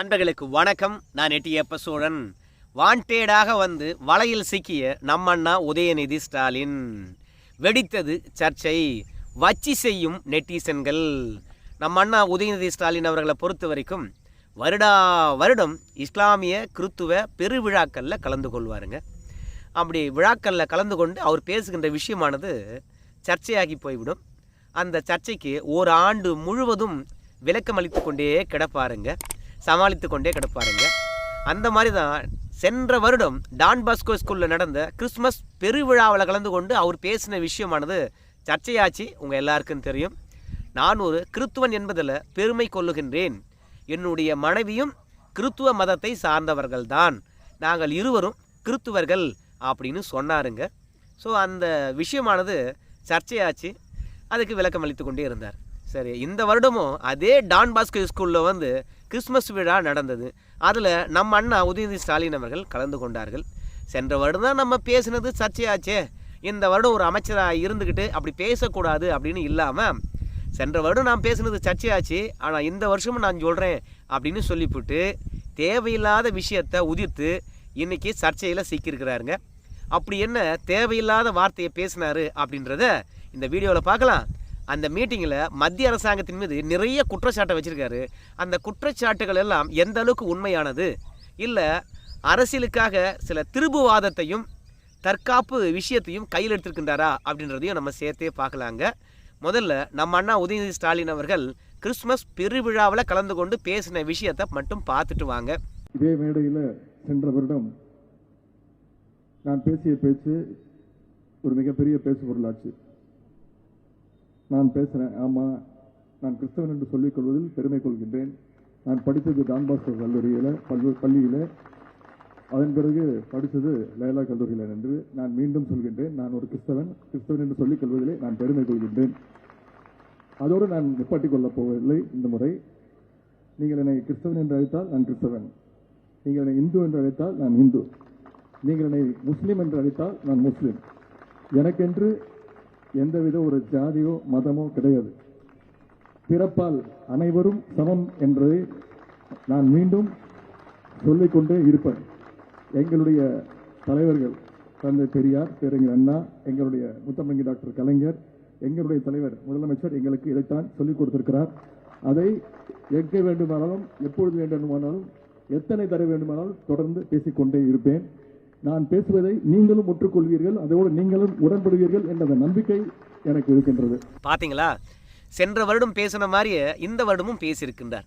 நண்பர்களுக்கு வணக்கம். நான் எட்டியப்ப சோழன் வாண்டேடாக வந்து வலையில் சிக்கிய நம்மண்ணா உதயநிதி ஸ்டாலின். வெடித்தது சர்ச்சை. வச்சி செய்யும் நெட்டிசன்கள். நம்ம அண்ணா உதயநிதி ஸ்டாலின் அவர்களை பொறுத்த வரைக்கும் வருடா வருடம் இஸ்லாமிய கிறித்துவ பெருவிழாக்களில் கலந்து கொள்வாருங்க. அப்படி விழாக்களில் கலந்து கொண்டு அவர் பேசுகின்ற விஷயமானது சர்ச்சையாகி போய்விடும். அந்த சர்ச்சைக்கு ஒரு ஆண்டு முழுவதும் விளக்கம் அளித்து கொண்டே கிடப்பாருங்க. சமாளித்து கொண்டே கிடப்பாருங்க. அந்த மாதிரி தான் சென்ற வருடம் டான் பாஸ்கோ ஸ்கூலில் நடந்த கிறிஸ்மஸ் பெருவிழாவில் கலந்து கொண்டு அவர் பேசின விஷயமானது சர்ச்சையாச்சு உங்கள் எல்லாருக்கும் தெரியும். நான் ஒரு கிறித்துவன் என்பதில் பெருமை கொள்ளுகின்றேன். என்னுடைய மனைவியும் கிறித்துவ மதத்தை சார்ந்தவர்கள்தான். நாங்கள் இருவரும் கிறித்துவர்கள் அப்படின்னு சொன்னாருங்க. ஸோ அந்த விஷயமானது சர்ச்சையாச்சு. அதுக்கு விளக்கம் அளித்து கொண்டே இருந்தார். சரி இந்த வருடமும் அதே டான் பாஸ்கோ ஸ்கூலில் வந்து கிறிஸ்மஸ் விழா நடந்தது. அதில் நம்ம அண்ணா உதயநிதி ஸ்டாலின் அவர்கள் கலந்து கொண்டார்கள். சென்ற வருடம் தான் நம்ம பேசினது சர்ச்சையாச்சே. இந்த வருடம் ஒரு அமைச்சராக இருந்துக்கிட்டு அப்படி பேசக்கூடாது அப்படின்னு இல்லாமல் சென்ற வருடம் நான் பேசுனது சர்ச்சையாச்சு. ஆனால் இந்த வருஷமும் நான் சொல்கிறேன் அப்படின்னு சொல்லிவிட்டு தேவையில்லாத விஷயத்தை உதிர்த்து இன்றைக்கி சர்ச்சையில் சிக்கியிருக்கிறாருங்க. அப்படி என்ன தேவையில்லாத வார்த்தையை பேசினாரு அப்படின்றத இந்த வீடியோவில் பார்க்கலாம். அந்த மீட்டிங்கில் மத்திய அரசாங்கத்தின் மீது நிறைய குற்றச்சாட்டை வச்சுருக்காரு. அந்த குற்றச்சாட்டுகள் எல்லாம் எந்த அளவுக்கு உண்மையானது? இல்லை அரசியலுக்காக சில திருபுவாதத்தையும் தற்காப்பு விஷயத்தையும் கையில் எடுத்திருக்கின்றாரா? அப்படின்றதையும் நம்ம சேர்த்தே பார்க்கலாங்க. முதல்ல நம்ம அண்ணா உதயநிதி ஸ்டாலின் அவர்கள் கிறிஸ்மஸ் பெருவிழாவில் கலந்து கொண்டு பேசின விஷயத்தை மட்டும் பார்த்துட்டு வாங்க. இதே மேடையில் சென்ற வருடம் நான் பேசிய பேச்சு ஒரு மிகப்பெரிய பேசு பொருளாச்சு நான் பேசுகிறேன் ஆமாம் நான் கிறிஸ்தவன் என்று சொல்லிக் கொள்வதில் பெருமை கொள்கின்றேன். நான் படித்தது டான்பாஸ்கர் கல்லூரியில் பல்வே பள்ளியில். அதன் பிறகு படித்தது லைலா கல்லூரியில் என்று நான் மீண்டும் சொல்கின்றேன். நான் ஒரு கிறிஸ்தவன் கிறிஸ்தவன் என்று சொல்லிக் கொள்வதிலே நான் பெருமை கொள்கின்றேன். அதோடு நான் நிப்பாட்டிக் கொள்ளப் போவதில்லை இந்த முறை. நீங்கள் என்னை கிறிஸ்தவன் என்று அழைத்தால் நான் கிறிஸ்தவன். நீங்கள் என்னை இந்து என்று அழைத்தால் நான் இந்து. நீங்கள் என்னை முஸ்லீம் என்று அழைத்தால் நான் முஸ்லீம். எனக்கென்று எந்தவித ஒரு ஜாதியோ மதமோ கிடையாது. பிறப்பால் அனைவரும் சமம் என்பதை நான் மீண்டும் சொல்லிக்கொண்டே இருப்பேன். எங்களுடைய தலைவர்கள் தந்தை பெரியார் பேரறிஞர் அண்ணா எங்களுடைய முத்தமங்கி டாக்டர் கலைஞர் எங்களுடைய தலைவர் முதலமைச்சர் எங்களுக்கு இதைத்தான் சொல்லிக் கொடுத்திருக்கிறார். அதை எங்க வேண்டுமானாலும் எப்பொழுது வேண்டுமானாலும் எத்தனை தர வேண்டுமானாலும் தொடர்ந்து பேசிக்கொண்டே இருப்பேன். நான் பேசுவதை நீங்களும் ஒற்றுக்கொள்வீர்கள் அதோடு நீங்களும் உடன்படுவீர்கள் என்ற நம்பிக்கை எனக்கு இருக்கின்றது. பாத்தீங்களா? சென்ற வருடம் பேசின மாதிரியே இந்த வருடமும் பேசியிருக்கின்றார்.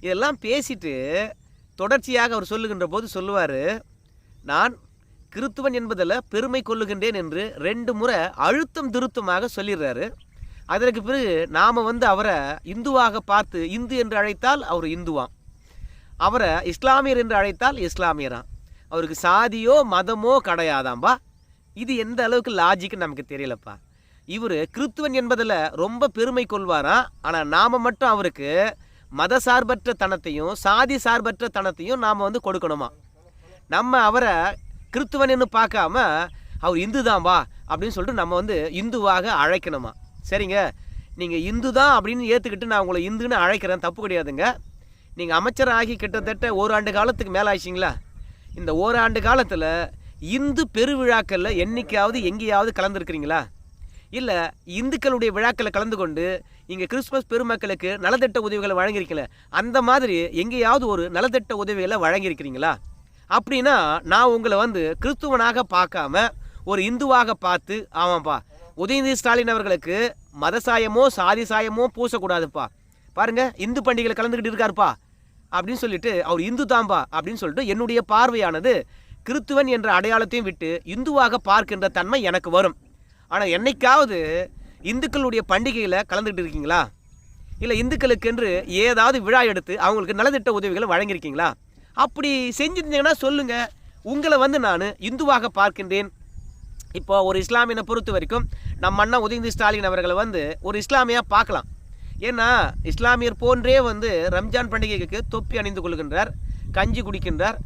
இதெல்லாம் பேசிட்டு தொடர்ச்சியாக அவர் சொல்லுகின்ற போது சொல்லுவார் நான் கிறித்துவன் என்பதில் பெருமை கொள்ளுகின்றேன் என்று ரெண்டு முறை அழுத்தம் திருத்தமாக சொல்லிடுறாரு. அதற்கு பிறகு நாம் வந்து அவரை இந்துவாக பார்த்து இந்து என்று அழைத்தால் அவர் இந்துவாம். அவரை இஸ்லாமியர் என்று அழைத்தால் இஸ்லாமியராம். அவருக்கு சாதியோ மதமோ கிடையாதாம்பா? இது எந்த அளவுக்கு லாஜிக்னு நமக்கு தெரியலப்பா. இவர் கிறித்துவன் என்பதில் ரொம்ப பெருமை கொள்வாராம் ஆனால் நாம் மட்டும் அவருக்கு மத சார்பற்ற தனத்தையும் சாதி சார்பற்ற தனத்தையும் நாம் வந்து கொடுக்கணுமா? நம்ம அவரை கிறித்துவன்னு பார்க்காம அவர் இந்து தான்பா அப்படின்னு சொல்லிட்டு நம்ம வந்து இந்துவாக அழைக்கணுமா? சரிங்க. நீங்கள் இந்து தான் அப்படின்னு ஏற்றுக்கிட்டு நான் உங்களை இந்துன்னு அழைக்கிறேன். தப்பு கிடையாதுங்க. நீங்கள் அமைச்சர் ஆகி கிட்டத்தட்ட ஒரு ஆண்டு காலத்துக்கு மேலே ஆயிடுச்சிங்களா இந்த ஓராண்டு காலத்தில் இந்து பெருவிழாக்களில் என்னைக்காவது எங்கேயாவது கலந்துருக்கிறீங்களா? இல்லை இந்துக்களுடைய விழாக்களில் கலந்து கொண்டு இங்கே கிறிஸ்மஸ் பெருமக்களுக்கு நலத்திட்ட உதவிகளை வழங்கியிருக்கல அந்த மாதிரி எங்கேயாவது ஒரு நலத்திட்ட உதவிகளை வழங்கியிருக்கிறீங்களா? அப்படின்னா நான் உங்களை வந்து கிறிஸ்துவனாக பார்க்காம ஒரு இந்துவாக பார்த்து ஆமாப்பா உதயநிதி ஸ்டாலின் அவர்களுக்கு மத சாயமோ சாதி சாயமோ பூசக்கூடாதுப்பா. பாருங்க இந்து பண்டிகையில் கலந்துக்கிட்டு இருக்காருப்பா. அப்படின்னு சொல்லிட்டு அவர் இந்து தாம்பா அப்படின்னு சொல்லிட்டு என்னுடைய பார்வையானது கிறித்துவன் என்ற அடையாளத்தையும் விட்டு இந்துவாக பார்க்கின்ற தன்மை எனக்கு வரும். ஆனால் என்னைக்காவது இந்துக்களுடைய பண்டிகையில் கலந்துக்கிட்டு இருக்கீங்களா? இல்லை இந்துக்களுக்கென்று ஏதாவது விழா எடுத்து அவங்களுக்கு நலத்திட்ட உதவிகளை வழங்கியிருக்கீங்களா? அப்படி செஞ்சுருந்தீங்கன்னா சொல்லுங்கள் உங்களை வந்து நான் இந்துவாக பார்க்கின்றேன். இப்போ ஒரு இஸ்லாமியனை பொறுத்த வரைக்கும் நம்ம அண்ணா உதயநிதி ஸ்டாலின் அவர்களை வந்து ஒரு இஸ்லாமியாக பார்க்கலாம். ஏன்னா இஸ்லாமியர் போன்றே வந்து ரம்ஜான் பண்டிகைக்கு தொப்பி அணிந்து கொள்கின்றார் கஞ்சி குடிக்கின்றார்.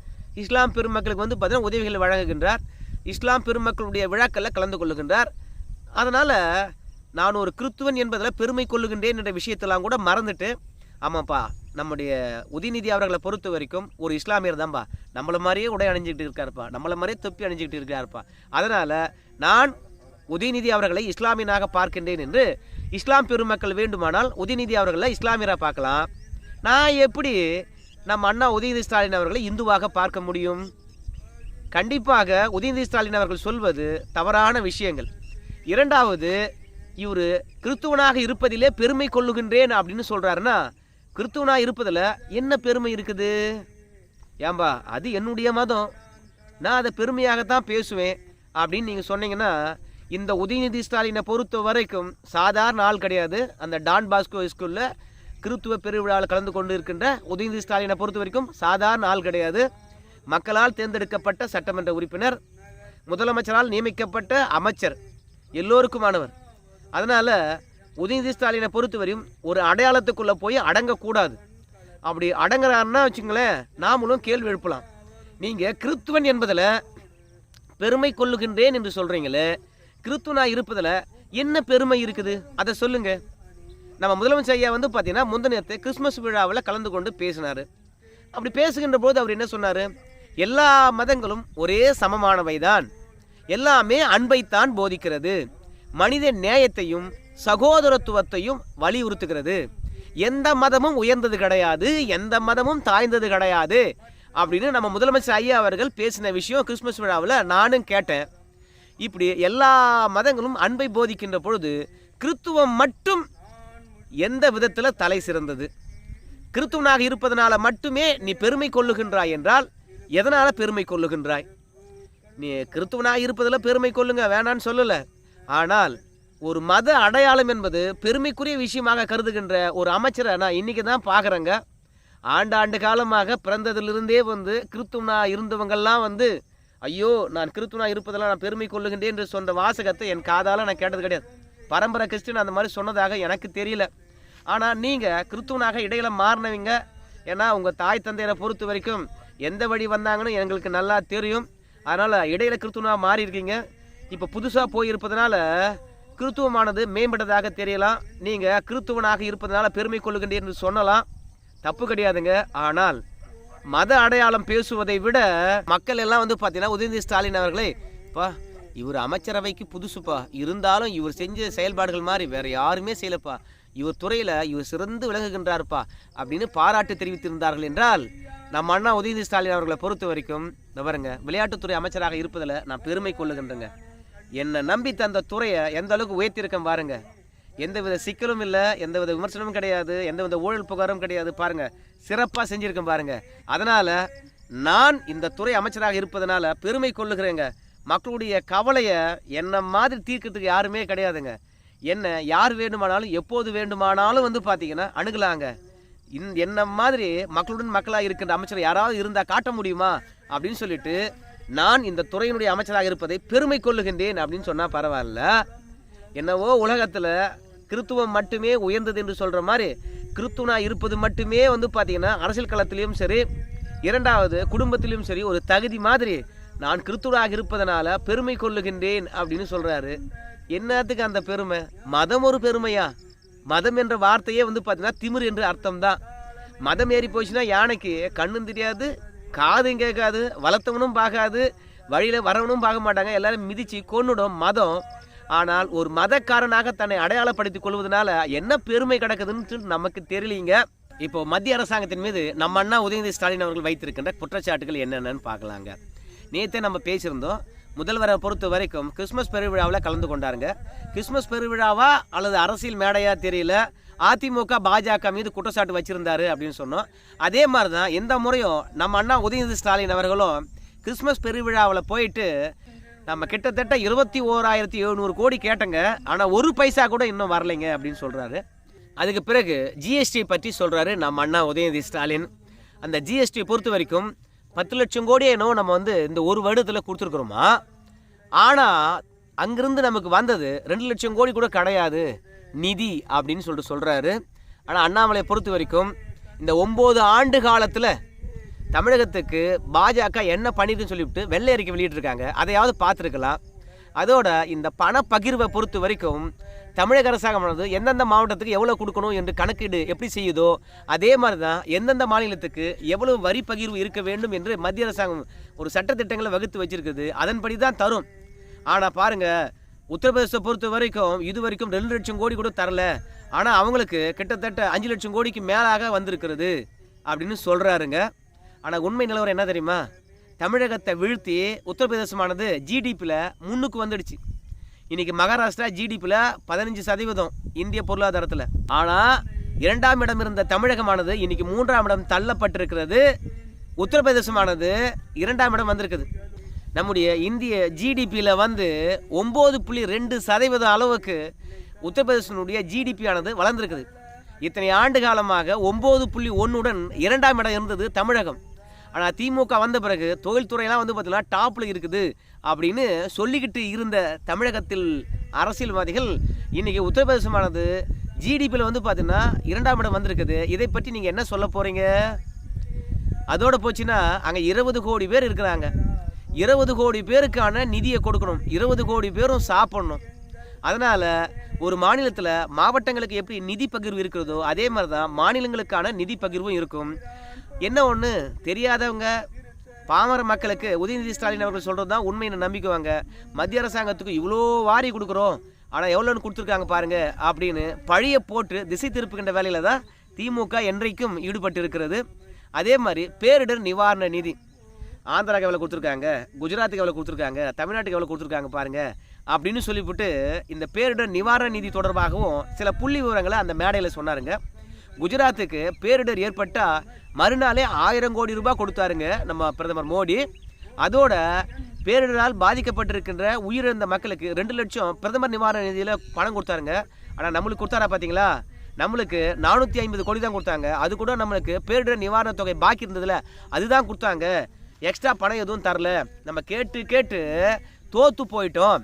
இஸ்லாம் பெருமக்களுக்கு வந்து பார்த்தீங்கன்னா உதவிகளை வழங்குகின்றார். இஸ்லாம் பெருமக்களுடைய விழாக்களில் கலந்து கொள்ளுகின்றார். அதனால் நான் ஒரு கிறித்துவன் என்பதில் பெருமை கொள்ளுகின்றேன் என்ற விஷயத்தெல்லாம் கூட மறந்துட்டு ஆமாப்பா நம்முடைய உதயநிதி அவர்களை பொறுத்த வரைக்கும் ஒரு இஸ்லாமியர் தான்ப்பா நம்மளை மாதிரியே உடை அணிஞ்சிக்கிட்டு இருக்காருப்பா. நம்மளை மாதிரியே தொப்பி அணிஞ்சிக்கிட்டு இருக்காருப்பா அதனால் நான் உதயநிதி அவர்களை இஸ்லாமியனாக பார்க்கின்றேன் என்று இஸ்லாம் பெருமக்கள் வேண்டுமானால் உதயநிதி அவர்களை இஸ்லாமியராக பார்க்கலாம். நான் எப்படி நம்ம அண்ணா உதயநிதி ஸ்டாலின் அவர்களை இந்துவாக பார்க்க முடியும்? கண்டிப்பாக உதயநிதி ஸ்டாலின் அவர்கள் சொல்வது தவறான விஷயங்கள். இரண்டாவது இவர் கிறித்துவனாக இருப்பதிலே பெருமை கொள்ளுகின்றேன் அப்படின்னு சொல்கிறாருன்னா கிறித்துவனாக இருப்பதில் என்ன பெருமை இருக்குது? ஏம்பா அது என்னுடைய மதம். நான் அதை பெருமையாகத்தான் பேசுவேன் அப்படின்னு நீங்கள் சொன்னீங்கன்னா இந்த உதயநிதி ஸ்டாலினை பொறுத்த வரைக்கும் சாதாரண ஆள் கிடையாது. அந்த டான் பாஸ்கோ ஸ்கூலில் கிறித்துவ பெருவிழாவில் கலந்து கொண்டு இருக்கின்ற உதயநிதி ஸ்டாலினை பொறுத்த வரைக்கும் சாதாரண ஆள் கிடையாது. மக்களால் தேர்ந்தெடுக்கப்பட்ட சட்டமன்ற உறுப்பினர் முதலமைச்சரால் நியமிக்கப்பட்ட அமைச்சர் எல்லோருக்குமானவர். அதனால் உதயநிதி ஸ்டாலினை பொறுத்தவரையும் ஒரு அடையாளத்துக்குள்ளே போய் அடங்கக்கூடாது. அப்படி அடங்குறாருன்னா வச்சுங்களேன் நாமளும் கேள்வி எழுப்பலாம். நீங்கள் கிறித்துவன் என்பதில் பெருமை கொள்ளுகின்றேன் என்று சொல்கிறீங்களே கிறித்துவனா இருப்பதில் என்ன பெருமை இருக்குது? அதை சொல்லுங்க. நம்ம முதலமைச்சர் ஐயா வந்து பார்த்தீங்கன்னா முந்தினத்தை கிறிஸ்மஸ் விழாவில் கலந்து கொண்டு பேசினார். அப்படி பேசுகின்ற போது அவர் என்ன சொன்னார்? எல்லா மதங்களும் ஒரே சமமானவை தான் எல்லாமே அன்பைத்தான் போதிக்கிறது. மனித நேயத்தையும் சகோதரத்துவத்தையும் வலியுறுத்துகிறது. எந்த மதமும் உயர்ந்தது கிடையாது எந்த மதமும் தாய்ந்தது கிடையாது. அப்படின்னு நம்ம முதலமைச்சர் ஐயா அவர்கள் பேசின விஷயம் கிறிஸ்மஸ் விழாவில் நானும் கேட்டேன். இப்படி எல்லா மதங்களும் அன்பை போதிக்கின்ற பொழுது கிறித்துவம் மட்டும் எந்த விதத்தில் தலை சிறந்தது? கிறித்துவனாக இருப்பதனால மட்டுமே நீ பெருமை கொள்ளுகின்றாய் என்றால் எதனால் பெருமை கொள்ளுகின்றாய்? நீ கிறித்துவனாக இருப்பதில் பெருமை கொள்ளுங்க வேணான்னு சொல்லலை. ஆனால் ஒரு மத அடையாளம் என்பது பெருமைக்குரிய விஷயமாக கருதுகின்ற ஒரு அமைச்சரை நான் இன்னைக்கு தான் பார்க்குறேங்க. ஆண்டாண்டு காலமாக பிறந்ததிலிருந்தே வந்து கிறித்துவனா இருந்தவங்கள்லாம் வந்து ஐயோ நான் கிறித்துவனா இருப்பதெல்லாம் நான் பெருமை கொள்ளுகின்றேன் என்று சொன்ன வாசகத்தை என் காதால் நான் கேட்டது கிடையாது. பரம்பரை கிறிஸ்டின் அந்த மாதிரி சொன்னதாக எனக்கு தெரியல. ஆனால் நீங்கள் கிறித்துவனாக இடையில மாறினவங்க ஏன்னா உங்கள் தாய் தந்தையரை பொறுத்த வரைக்கும் எந்த வழி வந்தாங்கன்னு எங்களுக்கு நல்லா தெரியும். அதனால் இடையில கிறித்துவனாக மாறி இருக்கீங்க இப்போ புதுசாக போயிருப்பதனால கிறித்துவமானது மேம்பட்டதாக தெரியலாம். நீங்கள் கிறித்துவனாக இருப்பதனால பெருமை கொள்ளுகின்றீர் என்று சொல்லலாம். தப்பு கிடையாதுங்க. ஆனால் மத அடையாளம் பேசுவதை விட மக்கள் எல்லாம் வந்து பார்த்தீங்கன்னா உதயநிதி ஸ்டாலின் அவர்களே பா இவர் அமைச்சரவைக்கு புதுசுப்பா. இருந்தாலும் இவர் செஞ்ச செயல்பாடுகள் மாதிரி வேற யாருமே செய்யலப்பா. இவர் துறையில் இவர் சிறந்து விளங்குகின்றார்ப்பா அப்படின்னு பாராட்டு தெரிவித்திருந்தார்கள் என்றால் நம்ம அண்ணா உதயநிதி ஸ்டாலின் அவர்களை பொறுத்த வரைக்கும் இந்த பாருங்க விளையாட்டுத்துறை அமைச்சராக இருப்பதில் நான் பெருமை கொள்ளுகின்றேங்க. என்னை நம்பி தந்த துறையை எந்த அளவுக்கு உயர்த்தியிருக்கேன் பாருங்கள் எந்தவித சிக்கலும் இல்லை எந்தவித விமர்சனமும் கிடையாது எந்தவித ஊழல் புகாரும் கிடையாது. பாருங்க சிறப்பாக செஞ்சுருக்கேன் பாருங்க. அதனால் நான் இந்த துறை அமைச்சராக இருப்பதனால பெருமை கொள்ளுகிறேங்க. மக்களுடைய கவலையை என்னை மாதிரி தீர்க்கிறதுக்கு யாருமே கிடையாதுங்க. என்ன யார் வேண்டுமானாலும் எப்போது வேண்டுமானாலும் வந்து பார்த்தீங்கன்னா அணுகலாங்க. இந் என்ன மாதிரி மக்களுடன் மக்களாக இருக்கின்ற அமைச்சர் யாராவது இருந்தால் காட்ட முடியுமா அப்படின்னு சொல்லிட்டு நான் இந்த துறையினுடைய அமைச்சராக இருப்பதை பெருமை கொள்ளுகின்றேன் அப்படின்னு சொன்னால் பரவாயில்ல. என்னவோ உலகத்தில் கிறித்துவம் மட்டுமே உயர்ந்தது என்று சொல்கிற மாதிரி கிறித்துவனா இருப்பது மட்டுமே வந்து பார்த்திங்கன்னா அரசியல் களத்திலையும் சரி இரண்டாவது குடும்பத்திலையும் சரி ஒரு தகுதி மாதிரி நான் கிறித்துவனாக இருப்பதனால பெருமை கொள்ளுகின்றேன் அப்படின்னு சொல்கிறாரு என்னத்துக்கு அந்த பெருமை? மதம் ஒரு பெருமையா? மதம் என்ற வார்த்தையே வந்து பார்த்தீங்கன்னா திமிர் என்று அர்த்தம் தான் மதம் ஏறி போச்சுன்னா யானைக்கு கண்ணும் தெரியாது காதும் கேட்காது வளர்த்தவனும் பார்க்காது வழியில் வரவனும் பார்க்க மாட்டாங்க எல்லாரும் மிதிச்சு கொன்னுடும் மதம். ஆனால் ஒரு மதக்காரனாக தன்னை அடையாளப்படுத்திக் கொள்வதனால என்ன பெருமை கிடக்குதுன்னு சொல்லி நமக்கு தெரியலீங்க. இப்போ மத்திய அரசாங்கத்தின் மீது நம்ம அண்ணா உதயநிதி ஸ்டாலின் அவர்கள் வைத்திருக்கின்ற குற்றச்சாட்டுகள் என்னென்னு பார்க்கலாங்க. நேற்றே நம்ம பேசியிருந்தோம். முதல்வரை பொறுத்த வரைக்கும் கிறிஸ்மஸ் பெருவிழாவில் கலந்து கொண்டாருங்க. கிறிஸ்மஸ் பெருவிழாவா அல்லது அரசியல் மேடையா தெரியல. அதிமுக பாஜக மீது குற்றச்சாட்டு வச்சிருந்தாரு அப்படின்னு சொன்னோம். அதே மாதிரி தான் எந்த முறையும் நம்ம அண்ணா உதயநிதி ஸ்டாலின் அவர்களும் கிறிஸ்மஸ் பெருவிழாவில் போயிட்டு நம்ம கிட்டத்தட்ட இருபத்தி ஓராயிரத்தி எழுநூறு கோடி கேட்டங்க. ஆனால் ஒரு பைசா கூட இன்னும் வரலைங்க அப்படின்னு சொல்கிறாரு அதுக்கு பிறகு ஜிஎஸ்டி பற்றி சொல்கிறாரு நம்ம அண்ணா உதயநிதி ஸ்டாலின். அந்த ஜிஎஸ்டியை பொறுத்த வரைக்கும் பத்து லட்சம் கோடியே என்னவோ நம்ம வந்து இந்த ஒரு வருடத்தில் கொடுத்துருக்குறோமா? ஆனால் அங்கிருந்து நமக்கு வந்தது ரெண்டு லட்சம் கோடி கூட கிடையாது. நிதி அப்படின்னு சொல்லிட்டு சொல்கிறாரு ஆனால் அண்ணாமலையை பொறுத்த வரைக்கும் இந்த ஒம்பது ஆண்டு காலத்தில் தமிழகத்துக்கு பாஜக என்ன பண்ணிட்டுன்னு சொல்லிவிட்டு வெள்ளை அறிக்கை வெளியிட்டிருக்காங்க. அதையாவது பார்த்துருக்கலாம். அதோட இந்த பணப்பகிர்வை பகிர்வை பொறுத்த வரைக்கும் தமிழக அரசாங்கமானது எந்தெந்த மாவட்டத்துக்கு எவ்வளோ கொடுக்கணும் என்று கணக்கீடு எப்படி செய்யுதோ அதே மாதிரி தான் எந்தெந்த மாநிலத்துக்கு எவ்வளவு வரி பகிர்வு இருக்க வேண்டும் என்று மத்திய அரசாங்கம் ஒரு சட்டத்திட்டங்களை வகுத்து வச்சிருக்குது. அதன்படி தான் தரும். ஆனால் பாருங்க உத்தரப்பிரதேசத்தை பொறுத்த வரைக்கும் இது வரைக்கும் ரெண்டு லட்சம் கோடி கூட தரல. ஆனால் அவங்களுக்கு கிட்டத்தட்ட அஞ்சு லட்சம் கோடிக்கு மேலாக வந்திருக்கிறது அப்படின்னு சொல்கிறாருங்க ஆனால் உண்மை நிலவரம் என்ன தெரியுமா? தமிழகத்தை வீழ்த்தி உத்தரப்பிரதேசமானது ஜிடிபியில் முன்னுக்கு வந்துடுச்சு. இன்றைக்கி மகாராஷ்டிரா ஜிடிபியில் பதினஞ்சு சதவீதம் இந்திய பொருளாதாரத்தில். ஆனால் இரண்டாம் இடம் இருந்த தமிழகமானது இன்றைக்கி மூன்றாம் இடம் தள்ளப்பட்டிருக்கிறது. உத்தரப்பிரதேசமானது இரண்டாம் இடம் வந்திருக்குது. நம்முடைய இந்திய ஜிடிபியில் வந்து ஒம்பது புள்ளி ரெண்டு சதவீதம் அளவுக்கு உத்தரப்பிரதேசனுடைய ஜிடிபி ஆனது வளர்ந்துருக்குது. இத்தனை ஆண்டு காலமாக ஒம்பது புள்ளி ஒன்றுடன் இரண்டாம் இடம் இருந்தது தமிழகம். ஆனால் திமுக வந்த பிறகு தொழில்துறையெல்லாம் வந்து பார்த்திங்கன்னா டாப்பில் இருக்குது அப்படின்னு சொல்லிக்கிட்டு இருந்த தமிழகத்தில் அரசியல்வாதிகள் இன்றைக்கி உத்தரப்பிரதேசமானது ஜிடிபியில் வந்து பார்த்தீங்கன்னா இரண்டாம் இடம் வந்திருக்குது. இதை பற்றி நீங்கள் என்ன சொல்ல போகிறீங்க அதோடு போச்சுன்னா அங்கே இருபது கோடி பேர் இருக்கிறாங்க. இருபது கோடி பேருக்கான நிதியை கொடுக்கணும். இருபது கோடி பேரும் சாப்பிடணும். அதனால் ஒரு மாநிலத்தில் மாவட்டங்களுக்கு எப்படி நிதி பகிர்வு இருக்கிறதோ அதே மாதிரி தான் மாநிலங்களுக்கான நிதி பகிர்வும் இருக்கும். என்ன ஒன்று தெரியாதவங்க பாமர மக்களுக்கு உதயநிதி ஸ்டாலின் அவர்கள் சொல்கிறது தான் உண்மைன்னு நம்பிக்குவாங்க. மத்திய அரசாங்கத்துக்கு இவ்வளோ வாரி கொடுக்குறோம். ஆனால் எவ்வளோன்னு கொடுத்துருக்காங்க பாருங்கள் அப்படின்னு பழைய போட்டு திசை திருப்புகின்ற வேலையில் தான் திமுக என்றைக்கும் ஈடுபட்டு இருக்கிறது அதே மாதிரி பேரிடர் நிவாரண நிதி. ஆந்திராக்கு எவ்வளோ கொடுத்துருக்காங்க? குஜராத்துக்கு எவ்வளோ கொடுத்துருக்காங்க? தமிழ்நாட்டுக்கு எவ்வளோ கொடுத்துருக்காங்க பாருங்கள் அப்படின்னு சொல்லிவிட்டு இந்த பேரிடர் நிவாரண நிதி தொடர்பாகவும் சில புள்ளி விவரங்களை அந்த மேடையில் சொன்னாருங்க. குஜராத்துக்கு பேரிடர் ஏற்பட்டால் மறுநாளே ஆயிரம் கோடி ரூபாய் கொடுத்தாருங்க நம்ம பிரதமர் மோடி. அதோட பேரிடரால் பாதிக்கப்பட்டிருக்கின்ற உயிரிழந்த மக்களுக்கு ரெண்டு லட்சம் பிரதமர் நிவாரண நிதியில் பணம் கொடுத்தாருங்க. ஆனால் நம்மளுக்கு கொடுத்தாரா பார்த்தீங்களா நம்மளுக்கு நானூற்றி ஐம்பது கோடி தான் கொடுத்தாங்க. அது கூட நம்மளுக்கு பேரிடர் நிவாரண தொகை பாக்கி இருந்ததில்ல அதுதான் கொடுத்தாங்க. எக்ஸ்ட்ரா பணம் எதுவும் தரல. நம்ம கேட்டு கேட்டு தோற்று போயிட்டோம்.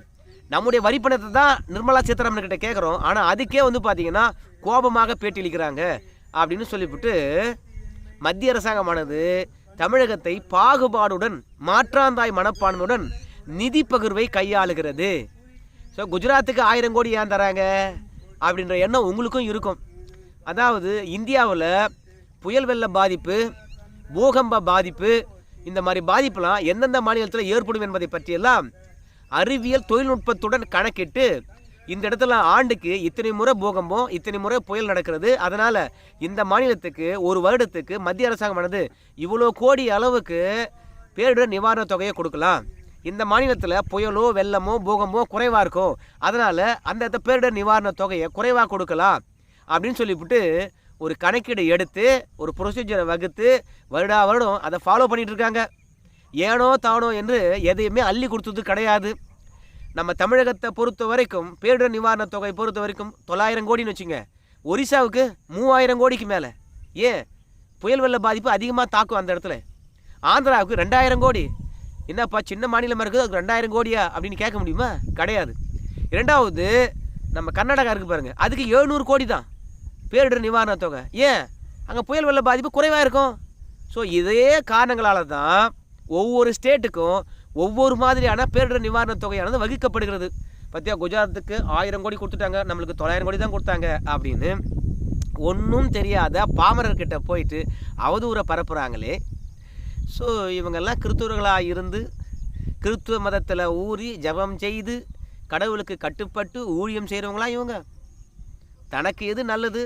நம்முடைய வரி பணத்தை தான் நிர்மலா சீதாராமன் கிட்ட கேட்குறோம் ஆனால் அதுக்கே வந்து பார்த்தீங்கன்னா கோபமாக பேட்டியளிக்கிறாங்க அப்படின்னு சொல்லிவிட்டு மத்திய அரசாங்கமானது தமிழகத்தை பாகுபாடுடன் மாற்றாந்தாய் மனப்பான்மையுடன் நிதி பகிர்வை கையாளுகிறது. ஸோ குஜராத்துக்கு ஆயிரம் கோடி ஏன் தராங்க? அப்படின்ற எண்ணம் உங்களுக்கும் இருக்கும். அதாவது இந்தியாவில் புயல் வெள்ள பாதிப்பு பூகம்ப பாதிப்பு இந்த மாதிரி பாதிப்புலாம் எந்தெந்த மாநிலத்தில் ஏற்படும் என்பதை பற்றியெல்லாம் அறிவியல் தொழில்நுட்பத்துடன் கணக்கிட்டு இந்த இடத்துல ஆண்டுக்கு இத்தனை முறை பூகம்பம் இத்தனை முறை புயல் நடக்கிறது. அதனால் இந்த மாநிலத்துக்கு ஒரு வருடத்துக்கு மத்திய அரசாங்கமானது இவ்வளோ கோடி அளவுக்கு பேரிடர் நிவாரணத் தொகையை கொடுக்கலாம். இந்த மாநிலத்தில் புயலோ வெள்ளமோ பூகம்போ குறைவாக இருக்கும் அதனால் அந்த இடத்த பேரிடர் நிவாரணத் தொகையை குறைவாக கொடுக்கலாம். அப்படின்னு சொல்லிவிட்டு ஒரு கணக்கீடு எடுத்து ஒரு ப்ரொசீஜரை வகுத்து வருடா வருடம் அதை ஃபாலோ பண்ணிகிட்டு இருக்காங்க. ஏனோ தானோ என்று எதையுமே அள்ளி கொடுத்தது கிடையாது. நம்ம தமிழகத்தை பொறுத்த வரைக்கும் பேரிடர் நிவாரணத் தொகை பொறுத்த வரைக்கும் தொள்ளாயிரம் கோடின்னு வச்சுங்க ஒரிசாவுக்கு மூவாயிரம் கோடிக்கு மேலே. ஏன்? புயல் வெள்ள பாதிப்பு அதிகமாக தாக்கும் அந்த இடத்துல. ஆந்திராவுக்கு ரெண்டாயிரம் கோடி. என்னப்பா சின்ன மாநிலமாக இருக்குது? அதுக்கு ரெண்டாயிரம் கோடியா? அப்படின்னு கேட்க முடியுமா? கிடையாது. இரண்டாவது நம்ம கர்நாடகா இருக்குது பாருங்கள் அதுக்கு எழுநூறு கோடி தான். பேரிடர் நிவாரணத் தொகை. ஏன்? அங்கே புயல் வெள்ள பாதிப்பு குறைவாக இருக்கும். ஸோ இதே காரணங்களால் தான் ஒவ்வொரு ஸ்டேட்டுக்கும் ஒவ்வொரு மாதிரியான பேரிடர் நிவாரணத் தொகையானது வகுக்கப்படுகிறது. பார்த்தியா குஜராத்துக்கு ஆயிரம் கோடி கொடுத்துட்டாங்க நம்மளுக்கு தொள்ளாயிரம் கோடி தான் கொடுத்தாங்க அப்படின்னு ஒன்றும் தெரியாத பாமரர்கிட்ட போயிட்டு அவதூரை பரப்புகிறாங்களே ஸோ இவங்கெல்லாம் கிறித்துவர்களாக இருந்து கிறித்துவ மதத்தில் ஊறி ஜெபம் செய்து கடவுளுக்கு கட்டுப்பட்டு ஊழியம் செய்கிறவங்களா இவங்க. தனக்கு எது நல்லது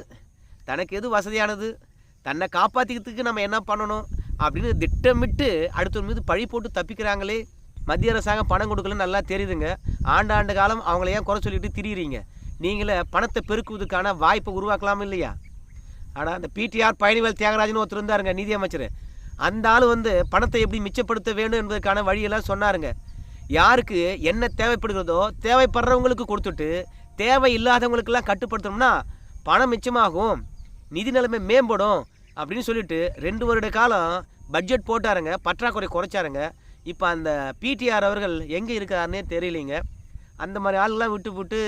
தனக்கு எது வசதியானது தன்னை காப்பாற்றிக்கிறதுக்கு நம்ம என்ன பண்ணணும் அப்படின்னு திட்டமிட்டு அடுத்தவங்க மீது பழி போட்டு தப்பிக்கிறாங்களே. மத்திய அரசாங்கம் பணம் கொடுக்கலன்னு நல்லா தெரியுதுங்க. ஆண்டாண்டு காலம் அவங்கள ஏன் குறை சொல்லிட்டு திரியிறீங்க? நீங்களே பணத்தை பெருக்குவதற்கான வாய்ப்பை உருவாக்கலாம் இல்லையா? ஆனால் அந்த பிடிஆர் பழனிவேல் தியாகராஜன் ஒருத்தர் இருந்தாருங்க நிதியமைச்சர். அந்த ஆள் வந்து பணத்தை எப்படி மிச்சப்படுத்த வேண்டும் என்பதற்கான வழியெல்லாம் சொன்னாருங்க. யாருக்கு என்ன தேவைப்படுகிறதோ தேவைப்படுறவங்களுக்கு கொடுத்துட்டு தேவை இல்லாதவங்களுக்கெல்லாம் கட்டுப்படுத்தணும்னா பணம் மிச்சமாகும் நிதி நிலைமை மேம்படும் அப்படின்னு சொல்லிட்டு ரெண்டு வருட காலம் பட்ஜெட் போட்டாருங்க பற்றாக்குறை குறைச்சாருங்க. இப்போ அந்த பிடிஆர் அவர்கள் எங்கே இருக்காருன்னே தெரியலைங்க. அந்த மாதிரி ஆளுலாம் விட்டு விட்டு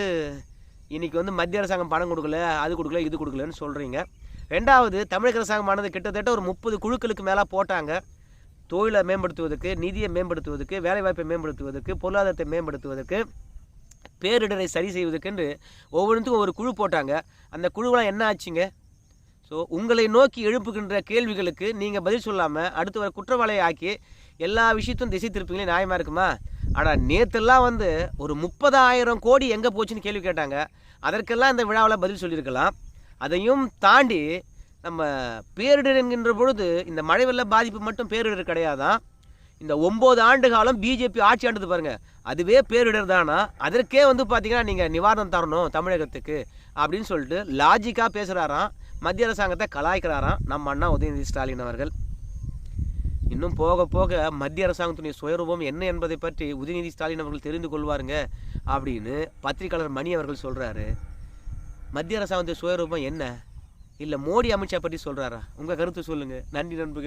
இன்றைக்கி வந்து மத்திய அரசாங்கம் பணம் கொடுக்கல அது கொடுக்கல இது கொடுக்கலன்னு சொல்கிறீங்க ரெண்டாவது தமிழக அரசாங்கமானது கிட்டத்தட்ட ஒரு முப்பது குழுக்களுக்கு மேலே போட்டாங்க. தொழிலை மேம்படுத்துவதற்கு நிதியை மேம்படுத்துவதற்கு வேலைவாய்ப்பை மேம்படுத்துவதற்கு பொருளாதாரத்தை மேம்படுத்துவதற்கு பேரிடரை சரி செய்வதற்கென்று ஒவ்வொன்றுத்துக்கும் ஒரு குழு போட்டாங்க. அந்த குழுவெல்லாம் என்ன ஆச்சுங்க? ஸோ உங்களை நோக்கி எழுப்புகின்ற கேள்விகளுக்கு நீங்கள் பதில் சொல்லாமல் அடுத்து வர குற்றவாளியை ஆக்கி எல்லா விஷயத்தையும் திசை திருப்பீங்களே நியாயமாக இருக்குமா? ஆனால் நேற்றுலாம் வந்து ஒரு முப்பதாயிரம் கோடி எங்கே போச்சுன்னு கேள்வி கேட்டாங்க. அதற்கெல்லாம் இந்த விழாவில் பதில் சொல்லியிருக்கலாம். அதையும் தாண்டி நம்ம பேரிடர் என்கின்ற பொழுது இந்த மழை வெள்ள பாதிப்பு மட்டும் பேரிடர் கிடையாதான் இந்த ஒம்பது ஆண்டு காலம் பிஜேபி ஆட்சி ஆண்டது பாருங்கள் அதுவே பேரிடர் தானா? அதற்கே வந்து பார்த்தீங்கன்னா நீங்கள் நிவாரணம் தரணும் தமிழகத்துக்கு அப்படின்னு சொல்லிட்டு லாஜிக்காக பேசுகிறாராம் மத்திய அரசாங்கத்தை கலாய்க்கிறாராம் நம்ம அண்ணா உதயநிதி ஸ்டாலின் அவர்கள். இன்னும் போக போக மத்திய அரசாங்கத்துடைய சுயரூபம் என்ன என்பதை பற்றி உதயநிதி ஸ்டாலின் அவர்கள் தெரிந்து கொள்வாருங்க அப்படின்னு பத்திரிகையாளர் மணி அவர்கள் சொல்கிறாரு மத்திய அரசாங்கத்துடைய சுயரூபம் என்ன? இல்லை மோடி அமித்ஷா பற்றி சொல்கிறாரா உங்கள் கருத்து சொல்லுங்கள் நன்றி நண்பர்களே.